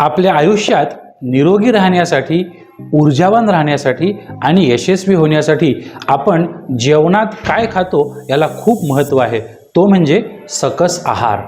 आपल्या आयुष्यात निरोगी राहण्यासाठी ऊर्जावान राहण्यासाठी आणि यशस्वी होण्यासाठी आपण जेवणात काय खातो याला खूप महत्त्व आहे. तो म्हणजे सकस आहार.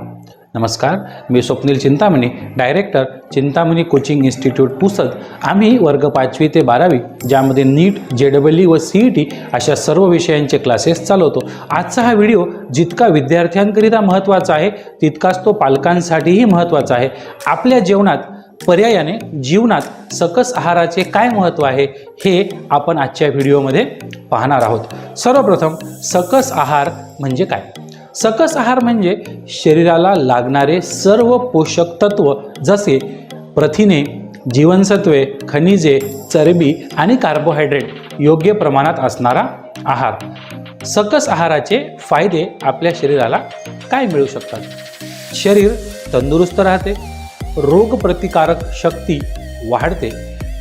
नमस्कार मी Swapnil Chintamani director Chintamani coaching institute Pusad. आम्ही वर्ग पाचवी ते बारावी ज्यामध्ये नीट जे डबल ई व सी ई टी अशा सर्व विषयांचे क्लासेस चालवतो. आजचा हा व्हिडिओ जितका विद्यार्थ्यांकरिता महत्त्वाचा आहे तितकाच तो पालकांसाठीही महत्त्वाचा आहे. आपल्या जेवणात पर्यायाने जीवनात सकस आहाराचे काय महत्त्व आहे हे आपण आजच्या व्हिडिओमध्ये पाहणार आहोत. सर्वप्रथम सकस आहार म्हणजे काय? सकस आहार म्हणजे शरीराला लागणारे सर्व पोषक तत्व जसे प्रथिने जीवनसत्वे खनिजे चरबी आणि कार्बोहायड्रेट योग्य प्रमाणात असणारा आहार. सकस आहाराचे फायदे आपल्या शरीराला काय मिळू शकतात? शरीर तंदुरुस्त राहते रोगप्रतिकारक शक्ती वाढते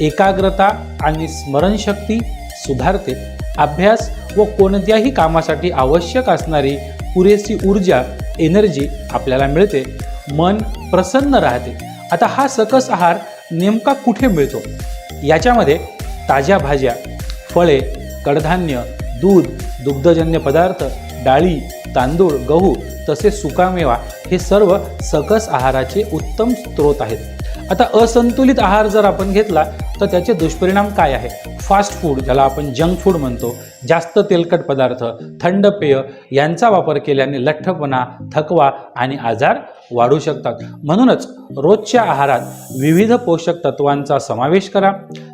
एकाग्रता आणि स्मरणशक्ती सुधारते. अभ्यास व कोणत्याही कामासाठी आवश्यक असणारी पुरेशी ऊर्जा एनर्जी आपल्याला मिळते. मन प्रसन्न राहते. आता हा सकस आहार नेमका कुठे मिळतो? याच्यामध्ये ताज्या भाज्या फळे कडधान्य दूध दुग्धजन्य पदार्थ डाळी तांदूळ गहू तसेच सुकामेवा हे सर्व सकस आहाराचे उत्तम स्रोत आहेत. आता असंतुलित आहार जर आपण घेतला तर त्याचे दुष्परिणाम काय आहे फास्ट फूड ज्याला आपण जंक फूड म्हणतो जास्त तेलकट पदार्थ थंड पेय यांचा वापर केल्याने लठ्ठपणा थकवा आणि आजार वाढू शकतात. म्हणूनच रोजच्या आहारात विविध पोषक तत्वांचा समावेश करा.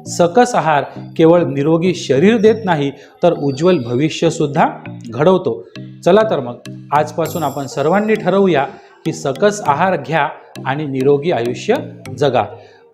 सकस आहार केवळ निरोगी शरीर देत नाही तर उज्ज्वल भविष्यसुद्धा घडवतो. चला तर मग आजपासून आपण सर्वांनी ठरवूया की सकस आहार घ्या आणि निरोगी आयुष्य जगा.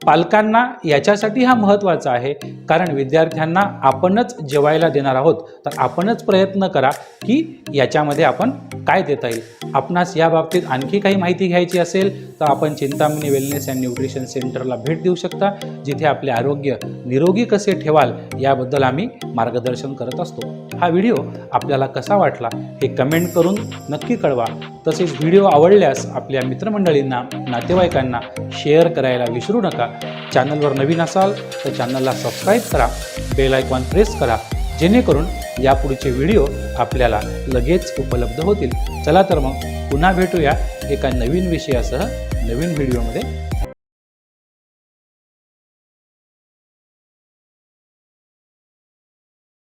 पालकांना याच्यासाठी हा महत्त्वाचा आहे. कारण विद्यार्थ्यांना आपणच जेवायला देणार आहोत. तर आपणच प्रयत्न करा की याच्यामध्ये आपण काय देता येईल. आपणास या बाबतीत आणखी काही माहिती घ्यायची असेल तर आपण चिंतामणी वेलनेस अँड न्यूट्रिशन सेंटरला भेट देऊ शकता. जिथे आपले आरोग्य निरोगी कसे ठेवाल याबद्दल आम्ही मार्गदर्शन करत असतो. हा व्हिडिओ आपल्याला कसा वाटला हे कमेंट करून नक्की कळवा. तसेच व्हिडिओ आवडल्यास आपल्या मित्रमंडळींना नातेवाईकांना शेअर करायला विसरू नका. चॅनलवर नवीन असाल तर चॅनलला सबस्क्राईब करा बेल आयकॉन प्रेस करा जेणेकरून यापुढचे व्हिडिओ आपल्याला लगेच उपलब्ध होतील. चला तर मग पुन्हा भेटूया एका नवीन विषयासह नवीन व्हिडिओमध्ये.